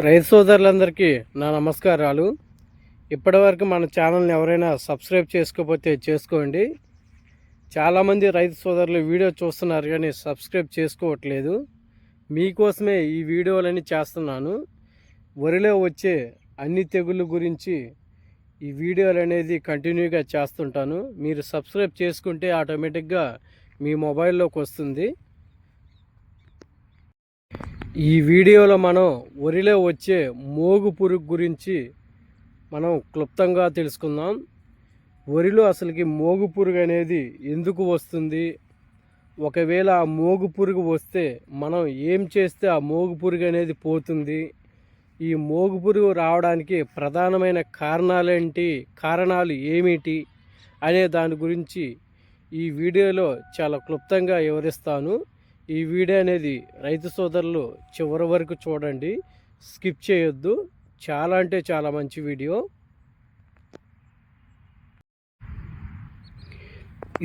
రైతు సోదరులందరికీ నా నమస్కారాలు. ఇప్పటివరకు మన ఛానల్ని ఎవరైనా సబ్స్క్రైబ్ చేసుకోకపోతే చేసుకోండి. చాలామంది రైతు సోదరులు వీడియో చూస్తున్నారు కానీ సబ్స్క్రైబ్ చేసుకోవట్లేదు. మీకోసమే ఈ వీడియోలన్నీ చేస్తున్నాను. వరిలో వచ్చే అన్ని తెగుళ్ళ గురించి ఈ వీడియోలు అనేది కంటిన్యూగా చేస్తుంటాను. మీరు సబ్స్క్రైబ్ చేసుకుంటే ఆటోమేటిక్గా మీ మొబైల్లోకి వస్తుంది. ఈ వీడియోలో మనం వరిలో వచ్చే మోగు పురుగు గురించి మనం క్లుప్తంగా తెలుసుకుందాం. వరిలో అసలుకి మోగు పురుగు అనేది ఎందుకు వస్తుంది? ఒకవేళ ఆ మోగు పురుగు వస్తే మనం ఏం చేస్తే ఆ మోగు పురుగు అనేది పోతుంది? ఈ మోగు పురుగు రావడానికి ప్రధానమైన కారణాలేంటి? కారణాలు ఏమిటి? అనే దాని గురించి ఈ వీడియోలో చాలా క్లుప్తంగా వివరిస్తాను. ఈ వీడియో అనేది రైతు సోదరులు చివరి వరకు చూడండి. స్కిప్ చేయొద్దు. చాలా అంటే చాలా మంచి వీడియో.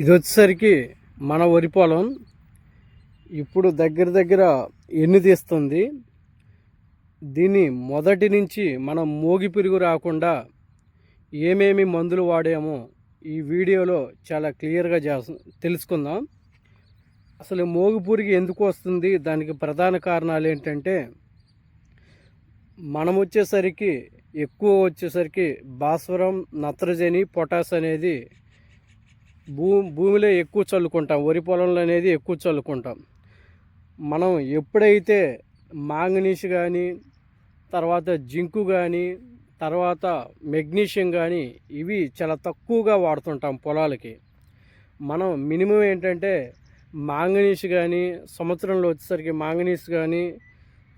ఇది వచ్చేసరికి మన వరి పొలం. ఇప్పుడు దగ్గర దగ్గర ఎన్ని తీస్తుంది? దీన్ని మొదటి నుంచి మనం మోగి పిరుగు రాకుండా ఏమేమి మందులు వాడామో ఈ వీడియోలో చాలా క్లియర్గా చేసు తెలుసుకుందాం. అసలు మోగుపూరికి ఎందుకు వస్తుంది? దానికి ప్రధాన కారణాలు ఏంటంటే మనం వచ్చేసరికి ఎక్కువ వచ్చేసరికి భాస్వరం నత్రజని పొటాస్ అనేది భూ భూమిలో ఎక్కువ చల్లుకుంటాం. వరి పొలంలో అనేది ఎక్కువ చల్లుకుంటాం. మనం ఎప్పుడైతే మాంగనీష్ కానీ తర్వాత జింకు కానీ తర్వాత మెగ్నీషియం కానీ ఇవి చాలా తక్కువగా వాడుతుంటాం పొలాలకి. మనం మినిమం ఏంటంటే మాంగనీస్ కానీ సంవత్సరంలో వచ్చేసరికి మాంగనీస్ కానీ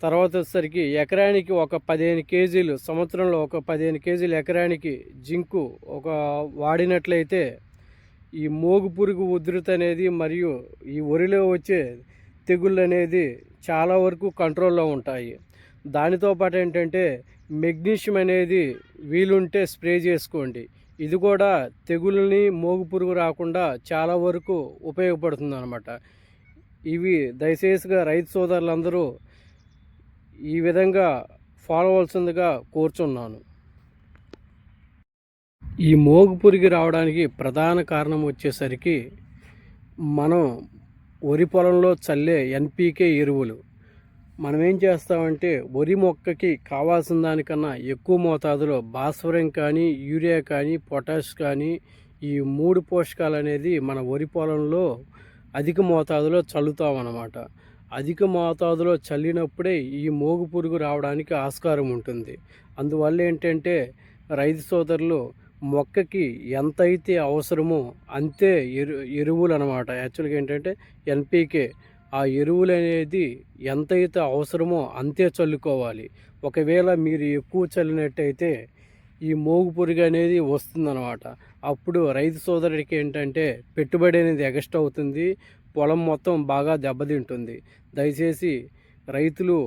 తర్వాత వచ్చేసరికి ఎకరానికి ఒక పదిహేను కేజీలు సంవత్సరంలో ఒక పదిహేను కేజీలు ఎకరానికి జింకు ఒక వాడినట్లయితే ఈ మోగు పురుగు ఉధృతి అనేది మరియు ఈ వరిలో వచ్చే తెగుళ్ళు అనేది చాలా వరకు కంట్రోల్లో ఉంటాయి. దానితో పాటు ఏంటంటే మెగ్నీషియం అనేది వీలుంటే స్ప్రే చేసుకోండి. ఇది కూడా తెగుళ్ళని మోగు పురుగు రాకుండా చాలా వరకు ఉపయోగపడుతుంది అనమాట ఇవి దయచేసిగా రైతు సోదరులందరూ ఈ విధంగా ఫాలో అవలసిందిగా కోరుచున్నాను. ఈ మోగు పురుగు రావడానికి ప్రధాన కారణం వచ్చేసరికి మనం వరి పొలంలో చల్లే ఎన్పీకే ఎరువులు. మనం ఏం చేస్తామంటే వరి మొక్కకి కావాల్సిన దానికన్నా ఎక్కువ మోతాదులో భాస్వరం కానీ యూరియా కానీ పొటాష్ కానీ ఈ మూడు పోషకాలు అనేది మన వరి పొలంలో అధిక మోతాదులో చల్లుతామన్నమాట. అధిక మోతాదులో చల్లినప్పుడే ఈ మోగు పురుగు రావడానికి ఆస్కారం ఉంటుంది. అందువల్ల ఏంటంటే రైతు సోదరులు మొక్కకి ఎంత అయితే అవసరమో అంతే ఎరు ఎరువులు అనమాట యాక్చువల్గా ఏంటంటే ఎన్పీకే ఆ ఎరువులు అనేది ఎంతైతే అవసరమో అంతే చల్లుకోవాలి. ఒకవేళ మీరు ఎక్కువ చల్లినట్టయితే ఈ మోగు పురుగు అనేది వస్తుందన్నమాట. అప్పుడు రైతు సోదరుడికి ఏంటంటే పెట్టుబడి అనేది ఎగస్ట్ అవుతుంది పొలం మొత్తం బాగా దెబ్బతింటుంది. దయచేసి రైతులు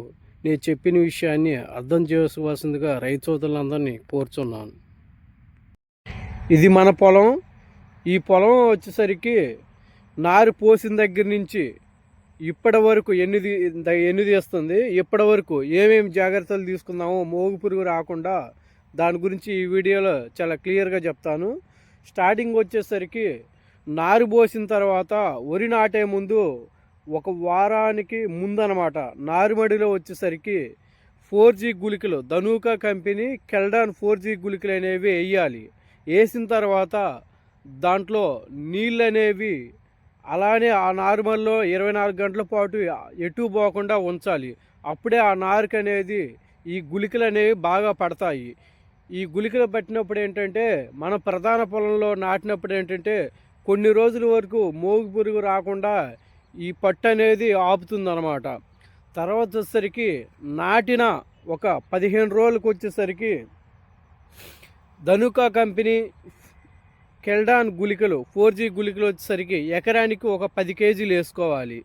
నేను చెప్పిన విషయాన్ని అర్థం చేసుకోవాల్సిందిగా రైతు సోదరులందరినీ కోరుచున్నాను. ఇది మన పొలం. ఈ పొలం వచ్చేసరికి నారు పోసిన దగ్గర నుంచి ఇప్పటి వరకు ఎన్ని ఎన్ని తీస్తుంది ఇప్పటి వరకు ఏమేమి జాగ్రత్తలు తీసుకుందామో మోగు పురుగు రాకుండా దాని గురించి ఈ వీడియోలో చాలా క్లియర్గా చెప్తాను. స్టార్టింగ్ వచ్చేసరికి నారు పోసిన తర్వాత వరి నాటే ముందు ఒక వారానికి ముందనమాట నారుమడిలో వచ్చేసరికి ఫోర్ జీ గుళికలు Dhanuka company Caldan four G గుళికలు అనేవి వేయాలి. వేసిన తర్వాత దాంట్లో నీళ్ళు అనేవి అలానే ఆ నార్మల్లో ఇరవై నాలుగు గంటల పాటు ఎటు పోకుండా ఉంచాలి. అప్పుడే ఆ నారుకు అనేది ఈ గుళికలు అనేవి బాగా పడతాయి. ఈ గుళికలు పట్టినప్పుడు ఏంటంటే మన ప్రధాన పొలంలో నాటినప్పుడు ఏంటంటే కొన్ని రోజుల వరకు మోగు పురుగు రాకుండా ఈ పట్టు అనేది ఆపుతుందన్నమాట. తర్వాత వచ్చేసరికి నాటిన ఒక పదిహేను రోజులకు వచ్చేసరికి ధనుకా కంపెనీ కెల్డాన్ గుళికలు ఫోర్ జీ గుళికలు వచ్చేసరికి ఎకరానికి ఒక పది కేజీలు వేసుకోవాలి.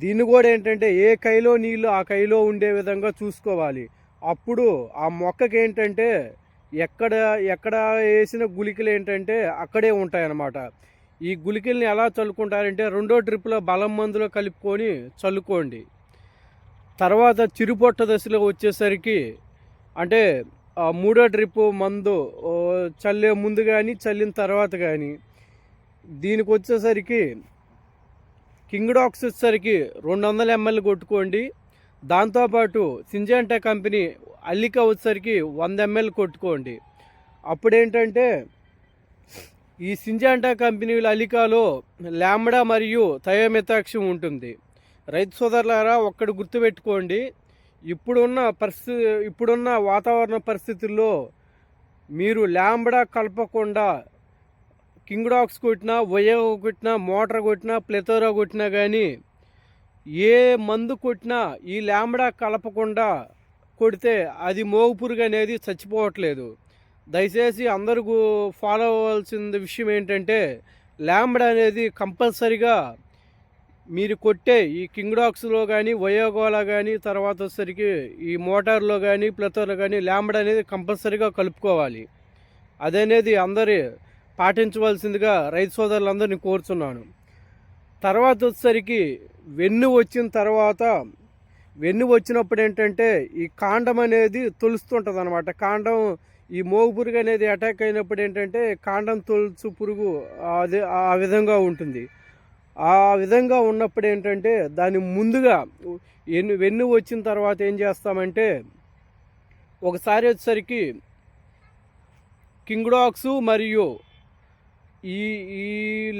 దీన్ని కూడా ఏంటంటే ఏ కైలో నీళ్ళు ఆ కైలో ఉండే విధంగా చూసుకోవాలి. అప్పుడు ఆ మొక్కకి ఏంటంటే ఎక్కడ ఎక్కడ వేసిన గుళికలు ఏంటంటే అక్కడే ఉంటాయన్నమాట. ఈ గుళికల్ని ఎలా చల్లుకుంటారంటే రెండో ట్రిప్లో బలం మందులో కలుపుకొని చల్లుకోండి. తర్వాత చిరుపొట్ట దశలో వచ్చేసరికి అంటే మూడో ట్రిప్ మందు చల్లే ముందు కానీ చల్లిన తర్వాత కానీ దీనికి వచ్చేసరికి కింగ్ డాక్స్ వచ్చేసరికి రెండు వందల ఎంఎల్ కొట్టుకోండి. దాంతోపాటు సింజాంటా కంపెనీ అల్లిక వచ్చేసరికి వంద ఎంఎల్ కొట్టుకోండి. అప్పుడేంటంటే ఈ సింజాంటా కంపెనీల అలికాలో లాంబడా మరియు థయోమెతాక్షం ఉంటుంది. రైతు సోదరులారా ఒక్కడు గుర్తుపెట్టుకోండి ఇప్పుడున్న పరిస్థితి ఇప్పుడున్న వాతావరణ పరిస్థితుల్లో మీరు లాంబడా కలపకుండా కింగ్ డాక్స్ కొట్టినా వయో కొట్టినా మోటార్ కొట్టినా ప్లెతోరా కొట్టినా కానీ ఏ మందు కొట్టినా ఈ ల్యాంబడా కలపకుండా కొడితే అది మోగుపురుగు అనేది చచ్చిపోవట్లేదు. దయచేసి అందరూ ఫాలో అవ్వాల్సిన విషయం ఏంటంటే ల్యాంబడా అనేది కంపల్సరిగా మీరు కొట్టే ఈ కింగ్ డాక్స్లో కానీ వయోగోలా కానీ తర్వాత వచ్చేసరికి ఈ మోటార్లో కానీ ప్లతోలో కానీ ల్యాంబడ్ అనేది కంపల్సరిగా కలుపుకోవాలి. అదనేది అందరి పాటించవలసిందిగా రైతు సోదరులందరినీ కోరుతున్నాను తర్వాత వచ్చేసరికి వెన్ను వచ్చిన తర్వాత వెన్ను వచ్చినప్పుడు ఏంటంటే ఈ కాండం అనేది తొలుస్తుంటుంది అనమాట కాండం ఈ మోగు పురుగు అనేది అటాక్ అయినప్పుడు ఏంటంటే కాండం తొలుచు పురుగు అదే ఆ విధంగా ఉంటుంది. ఆ విధంగా ఉన్నప్పుడు ఏంటంటే దాని ముందుగా ఎన్ను వెన్ను వచ్చిన తర్వాత ఏం చేస్తామంటే ఒకసారి వచ్చేసరికి కింగ్డాక్స్ మరియు ఈ ఈ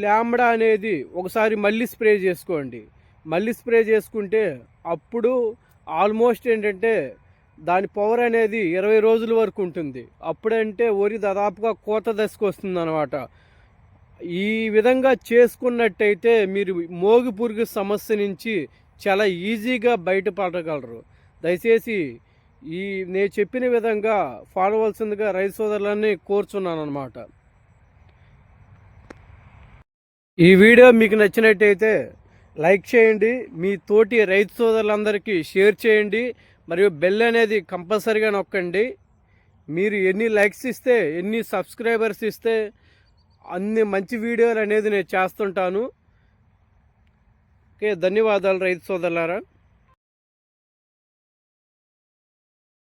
ల్యాంబడా అనేది ఒకసారి మళ్ళీ స్ప్రే చేసుకోండి. మళ్ళీ స్ప్రే చేసుకుంటే అప్పుడు ఆల్మోస్ట్ ఏంటంటే దాని పవర్ అనేది ఇరవై రోజుల వరకు ఉంటుంది. అప్పుడంటే వరి దాదాపుగా కోత దశకు వస్తుంది అనమాట ఈ విధంగా చేసుకున్నట్టయితే మీరు మోగి పురుగు సమస్య నుంచి చాలా ఈజీగా బయటపడగలరు. దయచేసి ఈ నేను చెప్పిన విధంగా ఫాలో అవ్వాల్సిందిగా రైతు సోదరులన్నీ కోరుచున్నాను అనమాట ఈ వీడియో మీకు నచ్చినట్టయితే లైక్ చేయండి మీ తోటి రైతు సోదరులందరికీ షేర్ చేయండి మరియు బెల్ అనేది కంపల్సరీగా నొక్కండి. మీరు ఎన్ని లైక్స్ ఇస్తే ఎన్ని సబ్స్క్రైబర్స్ ఇస్తే అన్ని మంచి వీడియోలు అనేది నేను చేస్తుంటాను. ఓకే ధన్యవాదాలు రైతు సోదరులారా.